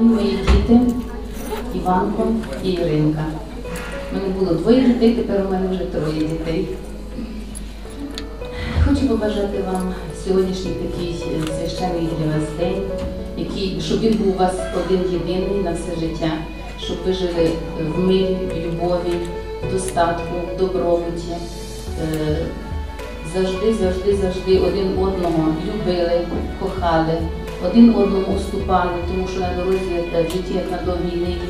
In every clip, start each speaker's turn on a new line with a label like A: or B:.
A: Мої діти, Іванко і Іринка. У мене було двоє дітей, тепер у мене вже троє дітей. Хочу побажати вам сьогоднішній такий священний для вас день, який, щоб він був у вас один єдиний на все життя, щоб ви жили в мирі, в любові, в достатку, в добробуті. Е, Завжди, завжди, завжди один одного любили, кохали, один одному уступали, тому що на дорозі е, в житті, як на довгій ниві,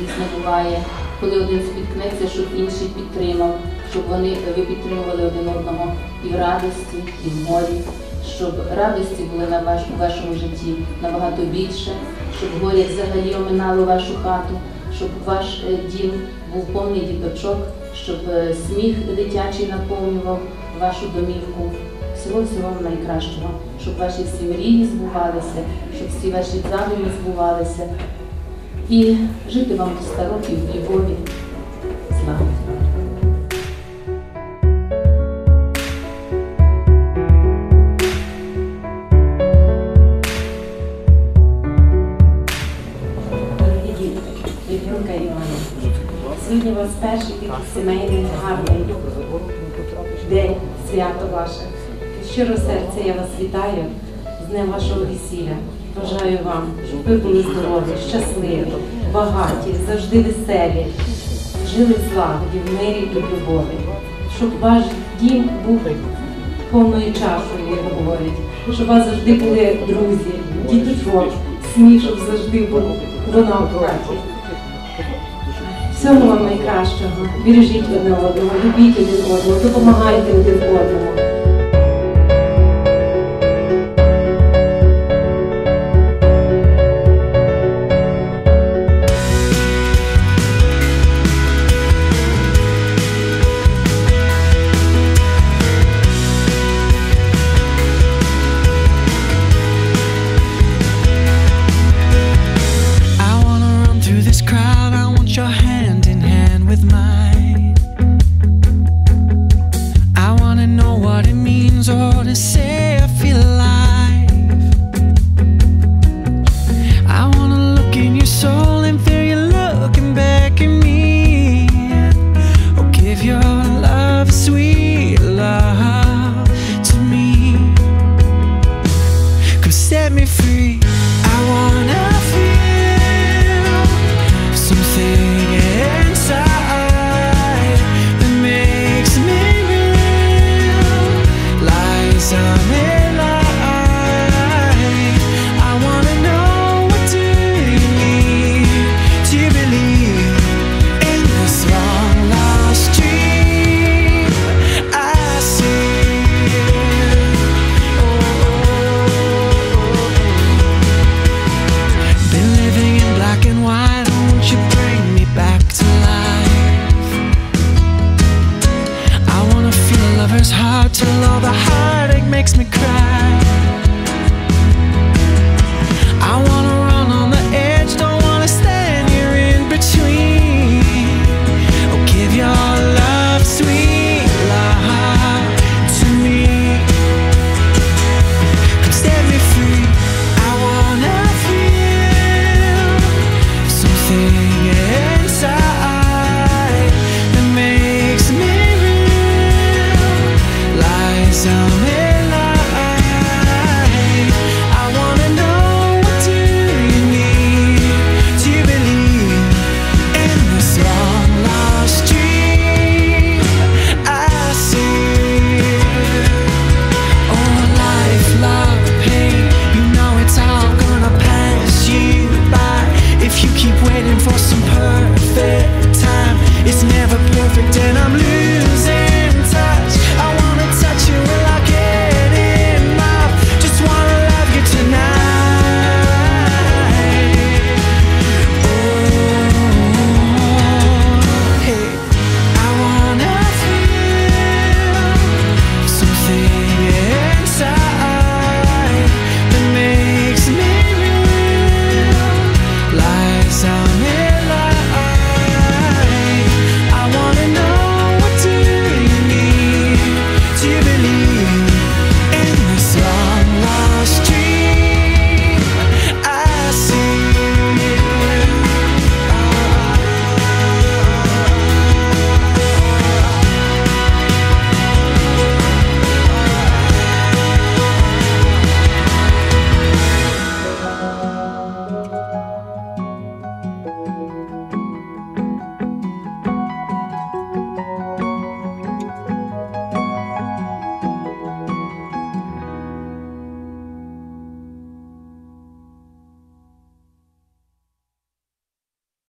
A: різне буває. Коли один спіткнеться, щоб інший підтримав, щоб вони ви підтримували один одного і в радості, і в горі, щоб радості були на ваш, у вашому житті набагато більше, щоб горі взагалі оминало вашу хату, щоб ваш е, дім був повний діточок, щоб е, сміх дитячий наповнював вашу домівку. Всього всього найкращого, щоб ваші всі мрії збувалися, щоб всі ваші задуми збувалися. І жити вам до 100 років в любові. Слава!
B: Сьогодні у вас перший такий сімейний гарний день, свято ваше. Щиро серця я вас вітаю з днем вашого весілля. Бажаю вам, щоб ви були здорові, щасливі, багаті, завжди веселі, жили в злагоді, в мирі і в любові, щоб ваш дім був повною чашою, як говорять, щоб у вас завжди були друзі, діточок, сміх, щоб завжди був вона в хаті. Всього вам найкращого. Бережіть одне одного, любіть один одного, допомагайте один одному. makes me cry.